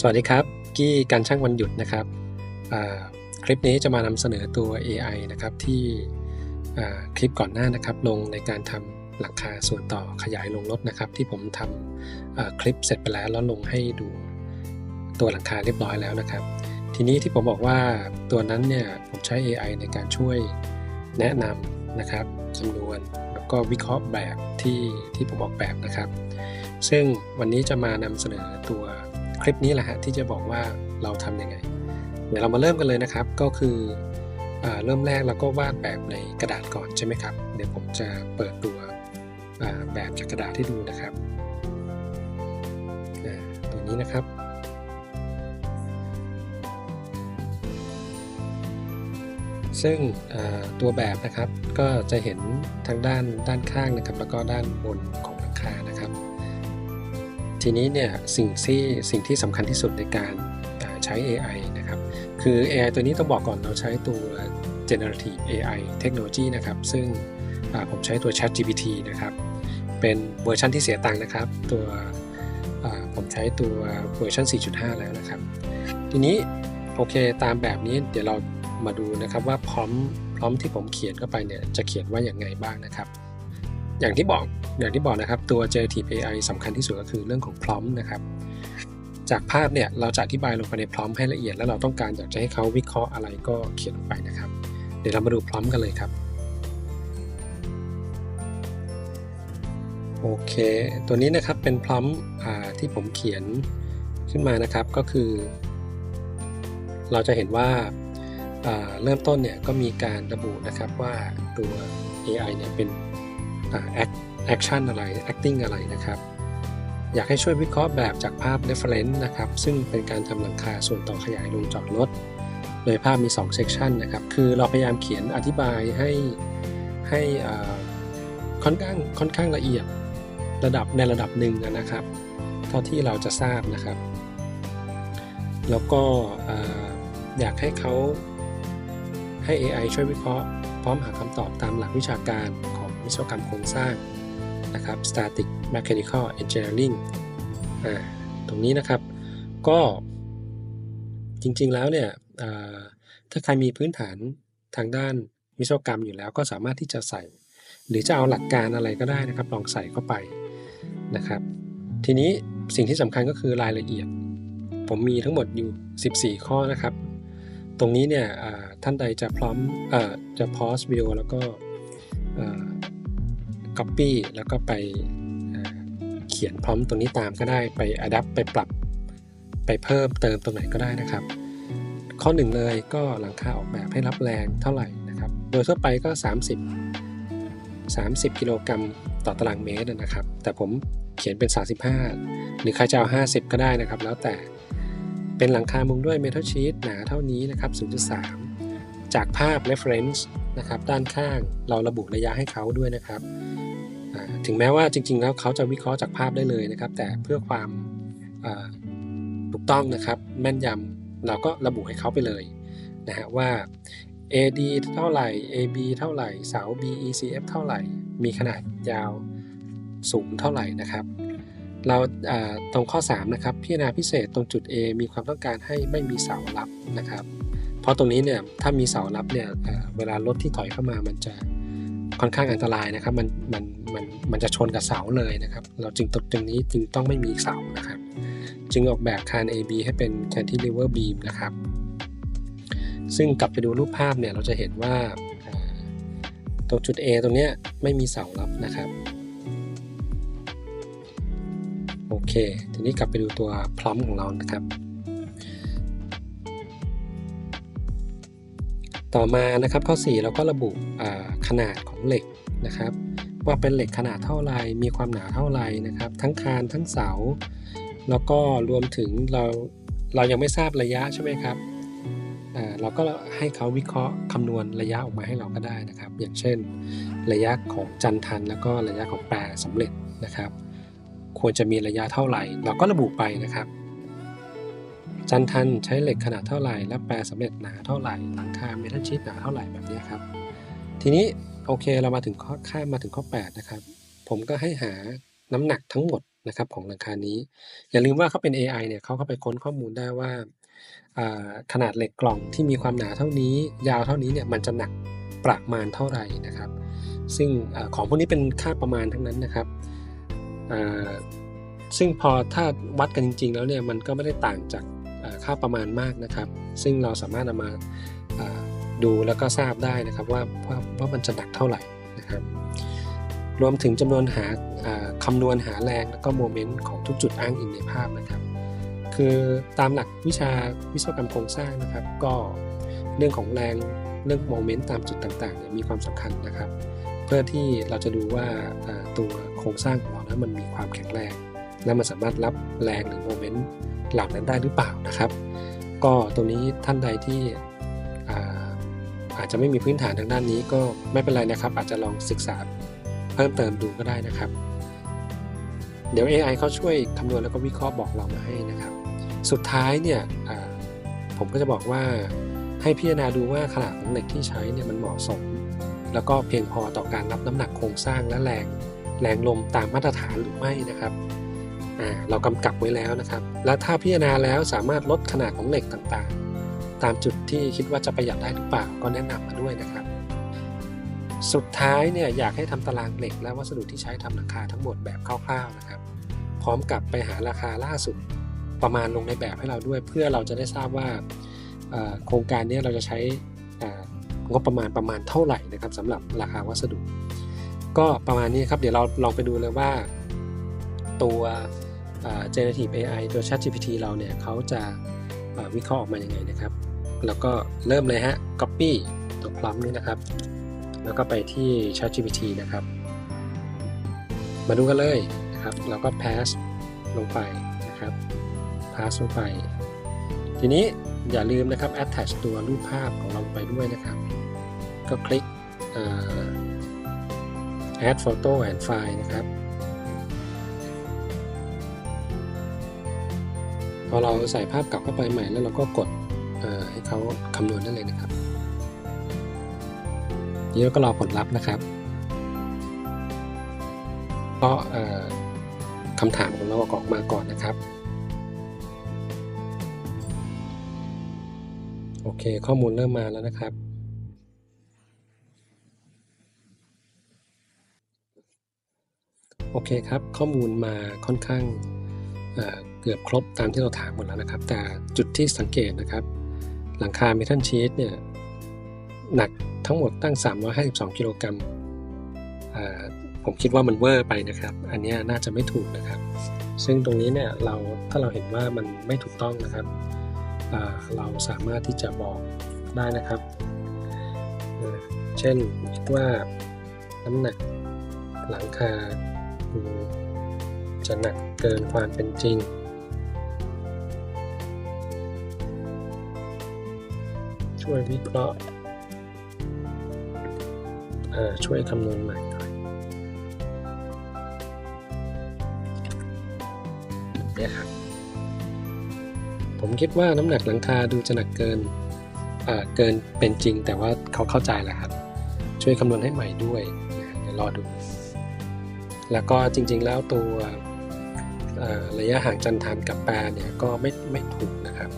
สวัสดีครับ กี้การช่างวันหยุดนะครับ คลิปนี้จะมานำเสนอตัว AI นะครับที่คลิปก่อนหน้านะครับ ลงในการทำหลังคาส่วนต่อขยายลงรถนะครับ ที่ผมทำคลิปเสร็จไปแล้วแล้วลงให้ดูตัวหลังคาเรียบร้อยแล้วนะครับ ทีนี้ที่ผมบอกว่าตัวนั้นเนี่ยผมใช้ AI ในการช่วยแนะนำนะครับคำนวณแล้วก็วิเคราะห์แบบที่ที่ผมออกแบบนะครับ ซึ่งวันนี้จะมานำเสนอตัว คลิปนี้แหละฮะที่จะบอกว่าเราทำยังไง เดี๋ยวเรามาเริ่มกันเลยนะครับ ก็คืออเริ่มแรกเราก็วาดแบบในกระดาษก่อนใช่ไหมครับ เดี๋ยวผมจะเปิดตัวแบบจากกระดาษให้ดูนะครับตัวนี้นะครับซึ่งตัวแบบนะครับก็จะเห็นทางด้านด้านข้างนะครับ แล้วก็ด้านบนของหลังคานะ ทีนี้เนี่ยสิ่งที่สิ่งที่สำคัญที่สุดในการใช้ AI นะครับ คือ AI ตัวนี้ต้องบอกก่อนเราใช้ตัว generative AI technology นะครับ ซึ่งผมใช้ตัว Chat GPT นะครับ เป็นเวอร์ชันที่เสียตังค์นะครับ ตัวผมใช้ตัวเวอร์ชัน4.5 แล้วนะครับ ทีนี้โอเคตามแบบนี้เดี๋ยวเรามาดูนะครับว่าพร้อมพร้อมที่ผมเขียนเข้าไปเนี่ยจะเขียนว่าอย่างไงบ้างนะครับ อย่างที่บอก อย่างที่บอกนะครับตัว generative AI สำคัญที่สุดก็คือเรื่องของพร้อมนะครับ จากภาพเนี่ยเราจะอธิบายลงไปในพร้อมให้ละเอียด แล้วเราต้องการอยากจะให้เขาวิเคราะห์อะไรก็เขียนลงไปนะครับ เดี๋ยวเรามาดูพร้อมกันเลยครับโอเคตัวนี้นะครับเป็นพร้อมที่ผมเขียนขึ้นมานะครับก็คือ เราจะเห็นว่าาเริ่มต้นเนี่ยก็มีการระบุนะครับว่าตัว AI เนี่ยเป็น แอ่า act action อะไร acting อะไรนะครับ อยากให้ช่วยวิเคราะห์แบบจากภาพ reference นะครับ ซึ่งเป็นการทำหลังคาส่วนต่อขยายลงจอดรถ โดยภาพมี 2 section นะครับ คือเราพยายามเขียนอธิบายให้ให้ค่อนข้างค่อนข้างละเอียดระดับในระดับหนึ่งนะครับ เท่าที่เราจะทราบนะครับ แล้วก็อ่าอยากให้เขาให้ AI ช่วยวิเคราะห์ พร้อมหาคำตอบตามหลักวิชาการของวิศวกรรมโครงสร้าง นะครับ static mechanical engineering อ่าตรงนี้นะครับ ก็จริงๆแล้วเนี่ยถ้าใครมีพื้นฐานทางด้านวิศวกรรมอยู่แล้วก็สามารถที่จะใส่ หรือจะเอาหลักการอะไรก็ได้นะครับ ลองใส่เข้าไปนะครับ ทีนี้สิ่งที่สำคัญก็คือรายละเอียด ผมมีทั้งหมดอยู่ 14 ข้อนะครับ ตรงนี้เนี่ยท่านใดจะพร้อมอจะพอสวิดีโอแล้วก็ copy แล้วก็ไปเขียนพร้อมตรงนี้ตามก็ได้ไป adapt ไปปรับไปเพิ่มเติมตรงไหนก็ได้นะครับ ข้อหนึ่งเลยก็หลังคาออกแบบให้รับแรงเท่าไหร่นะครับ โดยทั่วไปก็ 30 30 กิโลกรัมต่อตารางเมตรนะครับ แต่ผมเขียนเป็น 35 หรือใครจะเอา 50 ก็ได้นะครับ แล้วแต่เป็นหลังคามุงด้วยเมทัลชีตหนาเท่านี้นะครับ 0.3 จากภาพ reference นะครับ ด้านข้างเราระบุระยะให้เขาด้วยนะครับ ถึงแม้ว่าจริง ๆ แล้วเขาจะวิเคราะห์จากภาพได้เลยนะครับ แต่เพื่อความถูกต้องนะครับ แม่นยำเราก็ระบุให้เขาไปเลยนะฮะว่า AD เท่าไหร่ AB เท่าไหร่ เสา BECF เท่าไหร่ มีขนาดยาวสูงเท่าไหร่นะครับ เราตรงข้อ 3 นะครับ พิจารณาพิเศษตรงจุด A มีความต้องการให้ไม่มีเสารับนะครับ เพราะตรงนี้เนี่ยถ้ามีเสารับเนี่ยเวลารถที่ถอยเข้ามามันจะ ค่อนข้างอันตรายนะครับมันมันมันมันจะชนกับเสาเลยนะครับ เราจึงตรงตรงนี้จึงต้องไม่มีเสานะครับ จึงออกแบบคาน AB ให้เป็น cantilever beam นะครับ ซึ่งกลับไปดูรูปภาพเนี่ยเราจะเห็นว่าตรงจุด A ตรงเนี้ยไม่มีเสารับนะครับโอเค ทีนี้กลับไปดูตัวพร้อมของเรานะครับ ต่อมานะครับข้อ 4 เราก็ระบุขนาดของเหล็กนะครับ ว่าเป็นเหล็กขนาดเท่าไรมีความหนาเท่าไรนะครับ ทั้งคานทั้งเสา แล้วก็รวมถึงเราเรายังไม่ทราบระยะใช่ไหมครับเราก็ให้เขาวิเคราะห์คำนวณระยะออกมาให้เราก็ได้นะครับ อย่างเช่น ระยะของจันทันแล้วก็ระยะของแปรสำเร็จนะครับ ควรจะมีระยะเท่าไหร่ เราก็ระบุไปนะครับ จันทันใช้เหล็กขนาดเท่าไหร่ และแปรสำเร็จหนาเท่าไหร่ หลังคาเมทัลชีตหนาเท่าไหร่แบบนี้ครับ ทีนี้โอเคเรามาถึงข้อข้ามมาถึงข้อ 8 นะครับ ผมก็ให้หาน้ำหนักทั้งหมดนะครับของหลังคานี้ อย่าลืมว่าเขาเป็น AI เนี่ยเขาเข้าไปค้นข้อมูลได้ว่าขนาดเหล็กกล่องที่มีความหนาเท่านี้ ยาวเท่านี้เนี่ยมันจะหนักประมาณเท่าไหร่นะครับ ซึ่งอของพวกนี้เป็นค่าประมาณทั้งนั้นนะครับซึ่งพอถ้าวัดกันจริง ๆ แล้วเนี่ยมันก็ไม่ได้ต่างจาก ค่าประมาณมากนะครับ ซึ่งเราสามารถนำมาอ่าดูแล้วก็ทราบได้นะครับว่าว่าว่ามันจะหนักเท่าไหร่นะครับรวมถึงจำนวนหาอ่าคำนวณหาแรงแล้วก็โมเมนต์ของทุกจุดอ้างอิงในภาพนะครับ คือตามหลักวิชาวิศวกรรมโครงสร้างนะครับ ก็เรื่องของแรงเรื่องโมเมนต์ตามจุดต่างๆเนี่ยมีความสำคัญนะครับ เพื่อที่เราจะดูว่าอ่าตัวโครงสร้างของเรานั้นมันมีความแข็งแรง และมันสามารถรับแรงหรือโมเมนต์ เหล่านั้นได้หรือเปล่านะครับ ก็ตรงนี้ท่านใดที่อาอาจจะไม่มีพื้นฐานทางด้านนี้ก็ไม่เป็นไรนะครับ อาจจะลองศึกษาเพิ่มเติมดูก็ได้นะครับ เดี๋ยว AI เขาช่วยคำนวณแล้วก็วิเคราะห์บอกเรามาให้นะครับ สุดท้ายเนี่ยผมก็จะบอกว่าให้พิจารณาดูว่าขนาดของเหล็กที่ใช้เนี่ยมันเหมาะสม แล้วก็เพียงพอต่อการรับน้ำหนักโครงสร้างและแรงแรงลมตามมาตรฐานหรือไม่นะครับ เรากำกับไว้แล้วนะครับ และถ้าพิจารณาแล้วสามารถลดขนาดของเหล็กต่างๆ ตามจุดที่คิดว่าจะประหยัดได้หรือเปล่าก็แนะนำมาด้วยนะครับ สุดท้ายเนี่ยอยากให้ทำตารางเหล็กและวัสดุที่ใช้ทำหลังคาทั้งหมดแบบคร่าวๆนะครับ พร้อมกับไปหาราคาล่าสุดประมาณลงในแบบให้เราด้วย เพื่อเราจะได้ทราบว่าโครงการนี้เราจะใช้งบประมาณประมาณเท่าไหร่นะครับสำหรับราคาวัสดุ ก็ประมาณนี้ครับเดี๋ยวเราลองไปดูเลยว่า ตัว generative AI ตัว ChatGPT เราเนี่ยเขาจะวิเคราะห์ออกมายังไงนะครับ แล้วก็เริ่มเลยฮะ copy ตัว prompt นี้นะครับ แล้วก็ไปที่ ChatGPT นะครับ มาดูกันเลยนะครับเราก็ pass ลงไปนะครับ pass ลงไป ทีนี้อย่าลืมนะครับ attach ตัวรูปภาพของเราไปด้วยนะครับ ก็คลิก add photo and file นะครับ พอเราใส่ภาพกลับเข้าไปใหม่แล้วเราก็กดให้เขาคำนวณได้เลยนะครับนี้เราก็รอผลลัพธ์นะครับ เพราะคำถามของเราออกมาก่อนนะครับ โอเค ข้อมูลเริ่มมาแล้วนะครับ โอเคครับ ข้อมูลมาค่อนข้าง เกือบครบตามที่เราถามหมดแล้วนะครับ แต่จุดที่สังเกตนะครับ หลังคาเมทัลชีตเนี่ยหนักทั้งหมดตั้ง 352 กิโลกรัมผมคิดว่ามันเวอร์ไปนะครับ อันนี้น่าจะไม่ถูกนะครับ ซึ่งตรงนี้เนี่ยเราถ้าเราเห็นว่ามันไม่ถูกต้องนะครับ เราสามารถที่จะบอกได้นะครับเเช่นคิดว่าน้ำหนักหลังคาจะหนักเกินความเป็นจริง ช่วยวิเคราะห์ช่วยคำนวณใหม่หน่อยเนี่ยครับ ผมคิดว่าน้ำหนักหลังคาดูจะหนักเกินเกินเป็นจริงแต่ว่าเขาเข้าใจแล้วครับ ช่วยคำนวณให้ใหม่ด้วยเดี๋ยวรอดู แล้วก็จริงๆแล้วตัวระยะห่างจันทันกับแปรเนี่ยก็ไม่ไม่ถูกนะครับ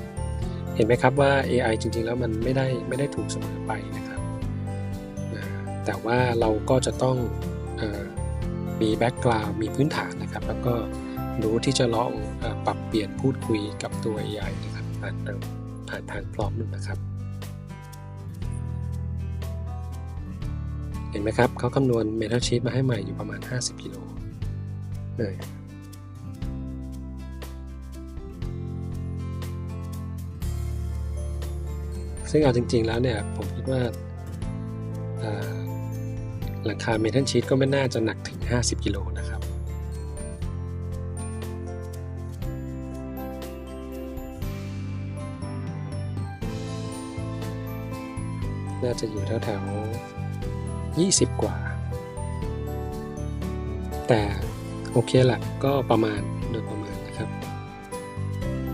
เห็นไหมครับว่า AI จริงๆ แล้วมันไม่ได้ไม่ได้ถูกเสมอไปนะครับ แต่ว่าเราก็จะต้องอมีแบ็กกราวด์มีพื้นฐานนะครับ แล้วก็รู้ที่จะลองอปรับเปลี่ยนพูดคุยกับตัว AI นะครับผ่านทางผ่านทางพร้อมนึงนะครับ เห็นไหมครับเขาคำนวณเมทัลชีตมาให้ใหม่อยู่ประมาณ 50กิโลเลย ซึ่งเอาจริง ๆ แล้วเนี่ยผมคิดว่าหลังคาเมทัลชีตก็ไม่น่าจะหนักถึง 50 กิโลนะครับ น่าจะอยู่แถวๆ20 กว่า แต่โอเคแหละก็ประมาณโดยประมาณนะครับ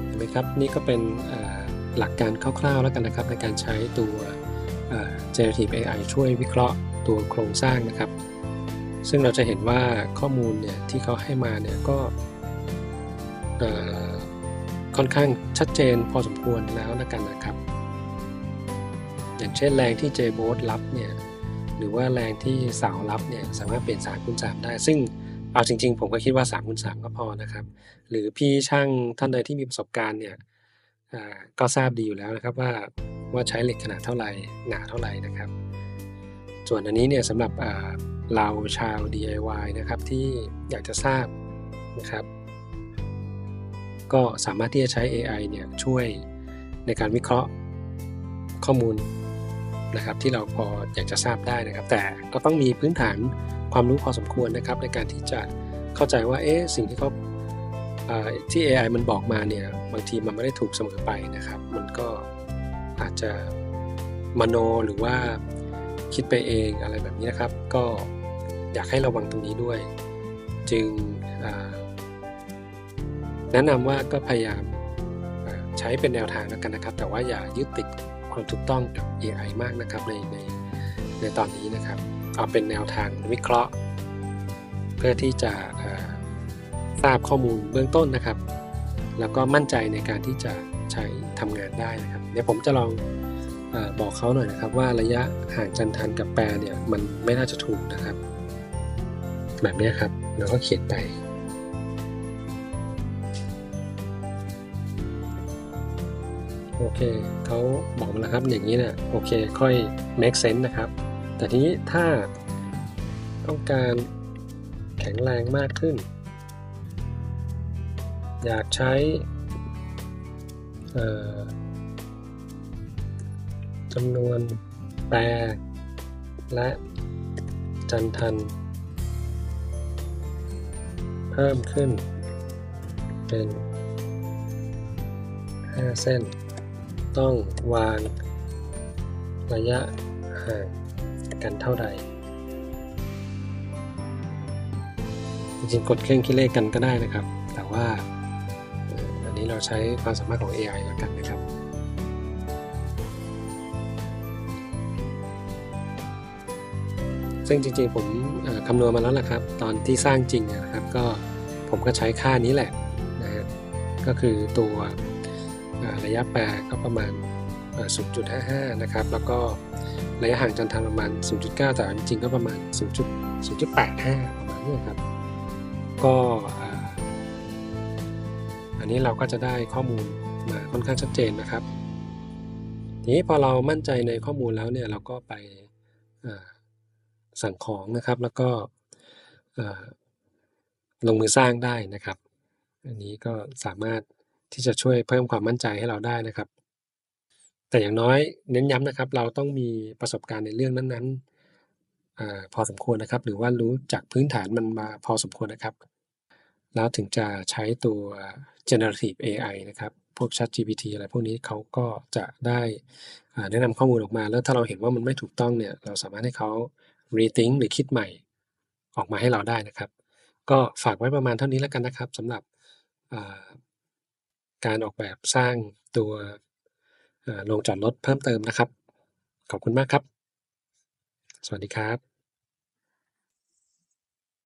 เห็นไหมครับ นี่ก็เป็นอ่า หลักการคร่าวๆแล้วกันนะครับ ในการใช้ตัว generative AI ช่วยวิเคราะห์ตัวโครงสร้างนะครับ ซึ่งเราจะเห็นว่าข้อมูลเนี่ยที่เขาให้มาเนี่ยก็ค่อนข้างชัดเจนพอสมควรแล้วนะกันนะครับ อย่างเช่นแรงที่เจโบสรับเนี่ยหรือว่าแรงที่เสารับเนี่ยสามารถเปลี่ยน3คูณ3ได้ ซึ่งเอาจริง ๆ ผมก็คิดว่า3คูณ3ก็พอนะครับ หรือพี่ช่างท่านใดที่มีประสบการณ์เนี่ย ก็ทราบดีอยู่แล้วนะครับว่าว่าใช้เหล็กขนาดเท่าไหร่หนาเท่าไหร่นะครับ ส่วนอันนี้เนี่ยสำหรับเราชาว DIY นะครับที่อยากจะทราบนะครับ ก็สามารถที่จะใช้ AI เนี่ยช่วยในการวิเคราะห์ข้อมูลนะครับที่เราพออยากจะทราบได้นะครับ แต่ก็ต้องมีพื้นฐานความรู้พอสมควรนะครับ ในการที่จะเข้าใจว่าเอ๊ะสิ่งที่เขา ที่ AI มันบอกมาเนี่ยบางทีมันไม่ได้ถูกเสมอไปนะครับ มันก็อาจจะมโนหรือว่าคิดไปเองอะไรแบบนี้นะครับ ก็อยากให้ระวังตรงนี้ด้วย จึงแนะนำว่าก็พยายามใช้เป็นแนวทางแล้วกันนะครับ แต่ว่าอย่ายึดติดความถูกต้องกับ AI มากนะครับในในในตอนนี้นะครับ เอาเป็นแนวทางวิเคราะห์ เพื่อที่จะ ทราบข้อมูลเบื้องต้นนะครับ แล้วก็มั่นใจในการที่จะใช้ทำงานได้นะครับ เดี๋ยวผมจะลองอบอกเขาหน่อยนะครับ ว่าระยะห่างจันทันกับแปรเนี่ยมันไม่น่าจะถูกนะครับ แบบนี้ครับแล้วก็เขียนไปโอเคเขาบอกมาแล้วครับอย่างนี้เนะี่ยโอเคค่อย make sense นะครับ แต่ทีนี้ถ้าต้องการแข็งแรงมากขึ้น อยากใช้จำนวนแปร และจันทัน เพิ่มขึ้น เป็น 5 เส้น ต้องวางระยะห่างกันเท่าใดจริงๆกดเครื่องคิดเลขกันก็ได้นะครับ แต่ว่า เราใช้ความสามารถของ AI แล้วกันนะครับ ซึ่งจริงๆผมคำนวณมาแล้วละครับ ตอนที่สร้างจริงนะครับ ก็ผมก็ใช้ค่านี้แหละนะก็คือตัวระยะแปรก็ประมาณ 0.55 นะครับ แล้วก็ระยะห่างจันทางประมาณ 0.9 แต่จริงๆก็ประมาณ0.85 ประมาณนี้ครับ ก็ นี้เราก็จะได้ข้อมูลมาค่อนข้างชัดเจนนะครับ ทีนี้พอเรามั่นใจในข้อมูลแล้วเนี่ยเราก็ไปสั่งของนะครับ แล้วก็ลงมือสร้างได้นะครับ อันนี้ก็สามารถที่จะช่วยเพิ่มความมั่นใจให้เราได้นะครับ แต่อย่างน้อยเน้นย้ำนะครับ เราต้องมีประสบการณ์ในเรื่องนั้นๆพอสมควรนะครับ หรือว่ารู้จักพื้นฐานมันมาพอสมควรนะครับ แล้วถึงจะใช้ตัว generative AI นะครับ พวก ChatGPT อะไรพวกนี้เขาก็จะได้แนะนำข้อมูลออกมา แล้วถ้าเราเห็นว่ามันไม่ถูกต้องเนี่ย เราสามารถให้เขา rethink หรือคิดใหม่ออกมาให้เราได้นะครับ ก็ฝากไว้ประมาณเท่านี้แล้วกันนะครับสำหรับการออกแบบสร้างตัวโรงจอดรถเพิ่มเติมนะครับ ขอบคุณมากครับ สวัสดีครับ